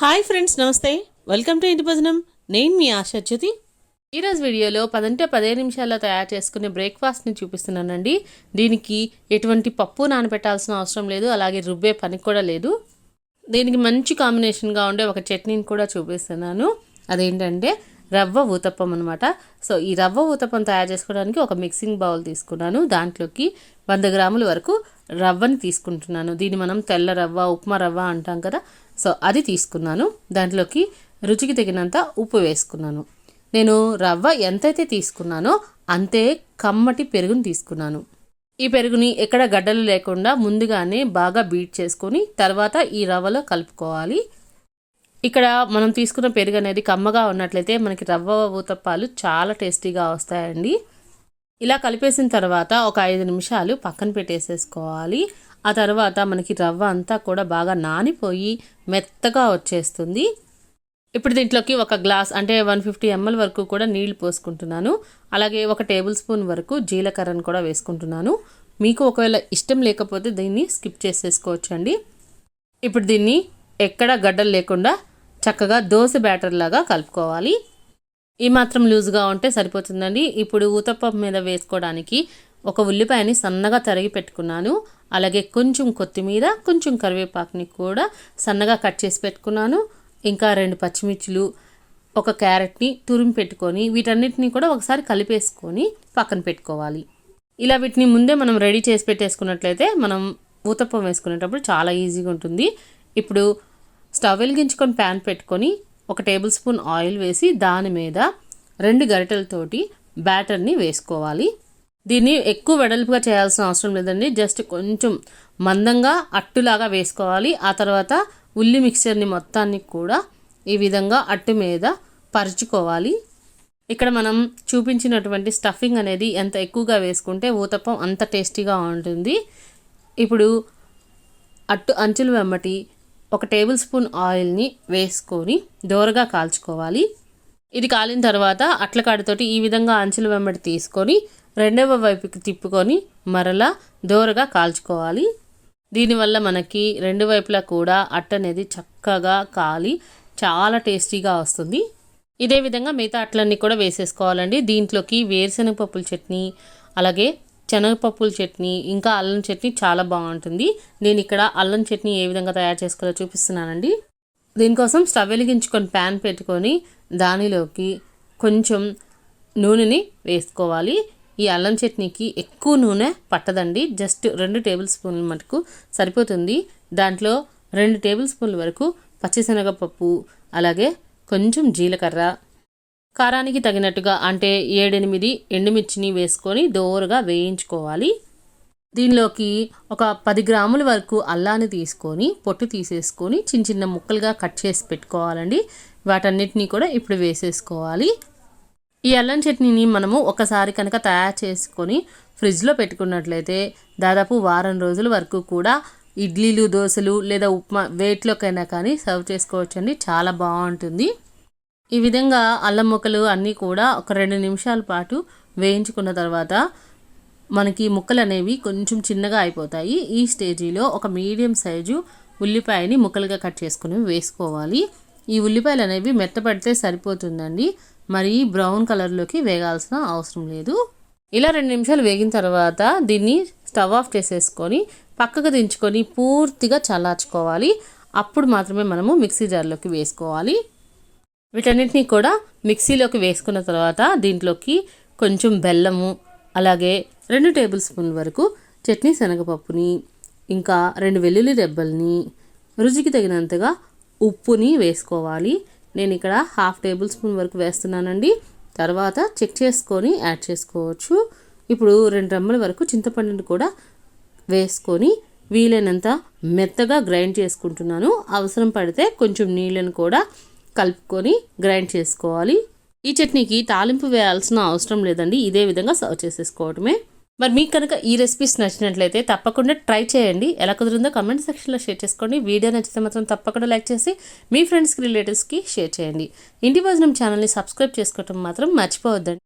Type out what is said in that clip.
Hi friends నమస్తే. Welcome to ఇంటి భజనం. నేను మీ ఆశాచ్యుతి ఈరోజు వీడియోలో పదంటే పదే నిమిషాల్లో తయారు చేసుకునే బ్రేక్ఫాస్ట్ని చూపిస్తున్నానండి. దీనికి ఎటువంటి పప్పు నానబెట్టాల్సిన అవసరం లేదు అలాగే రుబ్బే పని కూడా లేదు. దీనికి మంచి కాంబినేషన్గా ఉండే ఒక చట్నీని కూడా చూపిస్తున్నాను. అదేంటంటే రవ్వ ఊతప్పం అనమాట సో ఈ రవ్వ ఊతప్పం తయారు చేసుకోవడానికి ఒక మిక్సింగ్ బౌల్ తీసుకున్నాను. దాంట్లోకి వంద గ్రాముల వరకు రవ్వని తీసుకుంటున్నాను. దీన్ని మనం తెల్ల రవ్వ ఉప్మా రవ్వ అంటాం కదా. సో అది తీసుకున్నాను. దాంట్లోకి రుచికి తగినంత ఉప్పు వేసుకున్నాను. నేను రవ్వ ఎంతైతే తీసుకున్నానో అంతే కమ్మటి పెరుగుని తీసుకున్నాను. ఈ పెరుగుని ఎక్కడ గడ్డలు లేకుండా ముందుగానే బాగా బీట్ చేసుకొని తర్వాత ఈ రవ్వలో కలుపుకోవాలి. ఇక్కడ మనం తీసుకున్న పెరుగు అనేది కమ్మగా ఉన్నట్లయితే మనకి రవ్వ ఊతప్పాలు చాలా టేస్టీగా వస్తాయండి. ఇలా కలిపేసిన తర్వాత ఒక ఐదు నిమిషాలు పక్కన పెట్టేసేసుకోవాలి. ఆ తర్వాత మనకి రవ్వ అంతా కూడా బాగా నానిపోయి మెత్తగా వచ్చేస్తుంది. ఇప్పుడు దీంట్లోకి ఒక గ్లాస్ అంటే వన్ ఫిఫ్టీ ఎంఎల్ వరకు కూడా నీళ్ళు పోసుకుంటున్నాను. అలాగే ఒక టేబుల్ స్పూన్ వరకు జీలకర్రను కూడా వేసుకుంటున్నాను. మీకు ఒకవేళ ఇష్టం లేకపోతే దీన్ని స్కిప్ చేసేసుకోవచ్చు అండి ఇప్పుడు దీన్ని ఎక్కడ గడ్డలు లేకుండా చక్కగా దోశ బ్యాటర్ లాగా కలుపుకోవాలి. ఈ మాత్రం లూజ్గా ఉంటే సరిపోతుందండి. ఇప్పుడు ఊతప్పం మీద వేసుకోవడానికి ఒక ఉల్లిపాయని సన్నగా తరిగి పెట్టుకున్నాను. అలాగే కొంచెం కొత్తిమీర కొంచెం కరివేపాకుని కూడా సన్నగా కట్ చేసి పెట్టుకున్నాను. ఇంకా రెండు పచ్చిమిర్చులు ఒక క్యారెట్ని తురిమి పెట్టుకొని వీటన్నిటిని కూడా ఒకసారి కలిపేసుకొని పక్కన పెట్టుకోవాలి. ఇలా వీటిని ముందే మనం రెడీ చేసి పెట్టేసుకున్నట్లయితే మనం ఊతప్పం వేసుకునేటప్పుడు చాలా ఈజీగా ఉంటుంది. ఇప్పుడు స్టవ్ వెలిగించుకొని ప్యాన్ పెట్టుకొని ఒక టేబుల్ స్పూన్ ఆయిల్ వేసి దాని మీద రెండు గరిటెలతోటి బ్యాటర్ని వేసుకోవాలి. దీన్ని ఎక్కువ వెడల్పుగా చేయాల్సిన అవసరం లేదండి. జస్ట్ కొంచెం మందంగా అట్టులాగా వేసుకోవాలి. ఆ తర్వాత ఉల్లి మిక్చర్ని మొత్తాన్ని కూడా ఈ విధంగా అట్టు మీద పరుచుకోవాలి. ఇక్కడ మనం చూపించినటువంటి స్టఫింగ్ అనేది ఎంత ఎక్కువగా వేసుకుంటే ఊతప్పం అంత టేస్టీగా ఉంటుంది. ఇప్పుడు అట్టు అంచులు వెమ్మటి ఒక టేబుల్ స్పూన్ ఆయిల్ని వేసుకొని దోరగా కాల్చుకోవాలి. ఇది కాలిన తర్వాత అట్లకాడితోటి ఈ విధంగా అంచులు వెంబడి తీసుకొని రెండవ వైపుకి తిప్పుకొని మరలా దోరగా కాల్చుకోవాలి. దీనివల్ల మనకి రెండు వైపులా కూడా అట్ట అనేది చక్కగా కాలి చాలా టేస్టీగా వస్తుంది. ఇదే విధంగా మిగతా అట్లన్నీ కూడా వేసేసుకోవాలండి. దీంట్లోకి వేరుశనగ పప్పుల చట్నీ అలాగే శనగపప్పుల చట్నీ ఇంకా అల్లం చట్నీ చాలా బాగుంటుంది. నేను ఇక్కడ అల్లం చట్నీ ఏ విధంగా తయారు చేసుకోవాలో చూపిస్తున్నానండి. దీనికోసం స్టవ్ వెలిగించుకొని ప్యాన్ పెట్టుకొని దానిలోకి కొంచెం నూనెని వేసుకోవాలి. ఈ అల్లం చట్నీకి ఎక్కువ నూనె పట్టదండి. జస్ట్ రెండు టేబుల్ స్పూన్ల మటుకు సరిపోతుంది. దాంట్లో రెండు టేబుల్ స్పూన్ల వరకు పచ్చిశనగపప్పు అలాగే కొంచెం జీలకర్ర కారానికి తగినట్టుగా అంటే ఏడెనిమిది ఎండుమిర్చిని వేసుకొని దోరగా వేయించుకోవాలి. దీనిలోకి ఒక పది గ్రాముల వరకు అల్లాన్ని తీసుకొని పొట్టు తీసేసుకొని చిన్న చిన్న ముక్కలుగా కట్ చేసి పెట్టుకోవాలండి. వాటన్నిటినీ కూడా ఇప్పుడు వేసేసుకోవాలి. ఈ అల్లం చట్నీని మనము ఒకసారి కనుక తయారు చేసుకొని ఫ్రిడ్జ్లో పెట్టుకున్నట్లయితే దాదాపు వారం రోజుల వరకు కూడా ఇడ్లీలు దోశలు లేదా ఉప్మా వేట్లోకైనా కానీ సర్వ్ చేసుకోవచ్చండి. చాలా బాగుంటుంది. ఈ విధంగా అల్లం ముక్కలు అన్నీ కూడా ఒక రెండు నిమిషాల పాటు వేయించుకున్న తర్వాత మనకి ముక్కలు అనేవి కొంచెం చిన్నగా అయిపోతాయి. ఈ స్టేజీలో ఒక మీడియం సైజు ఉల్లిపాయని ముక్కలుగా కట్ చేసుకుని వేసుకోవాలి. ఈ ఉల్లిపాయలు అనేవి మెత్తపడితే సరిపోతుందండి. మరి బ్రౌన్ కలర్లోకి వేగాల్సిన అవసరం లేదు. ఇలా రెండు నిమిషాలు వేగిన తర్వాత దీన్ని స్టవ్ ఆఫ్ చేసేసుకొని పక్కకు దించుకొని పూర్తిగా చల్లార్చుకోవాలి. అప్పుడు మాత్రమే మనము మిక్సీ జార్లోకి వేసుకోవాలి. వీటన్నిటిని కూడా మిక్సీలోకి వేసుకున్న తర్వాత దీంట్లోకి కొంచెం బెల్లము అలాగే రెండు టేబుల్ స్పూన్ వరకు చట్నీ శనగపప్పుని ఇంకా రెండు వెల్లుల్లి రెబ్బల్ని రుచికి తగినంతగా ఉప్పుని వేసుకోవాలి. నేను ఇక్కడ హాఫ్ టేబుల్ స్పూన్ వరకు వేస్తున్నానండి. తర్వాత చెక్ చేసుకొని యాడ్ చేసుకోవచ్చు. ఇప్పుడు రెండు రెమ్మల వరకు చింతపండుని కూడా వేసుకొని వీలైనంత మెత్తగా గ్రైండ్ చేసుకుంటున్నాను. అవసరం పడితే కొంచెం నీళ్ళని కూడా కలుపుకొని గ్రైండ్ చేసుకోవాలి. ఈ చట్నీకి తాలింపు వేయాల్సిన అవసరం లేదండి. ఇదే విధంగా సర్వ్ చేసేసుకోవటమే. మరి మీకు కనుక ఈ రెసిపీస్ నచ్చినట్లయితే తప్పకుండా ట్రై చేయండి. ఎలా కుదిరిందో కమెంట్ సెక్షన్లో షేర్ చేసుకోండి. వీడియో నచ్చితే మాత్రం తప్పకుండా లైక్ చేసి మీ ఫ్రెండ్స్కి రిలేటివ్స్కి షేర్ చేయండి. ఇంటి భోజనం ఛానల్ని సబ్స్క్రైబ్ చేసుకోవటం మాత్రం మర్చిపోవద్దండి.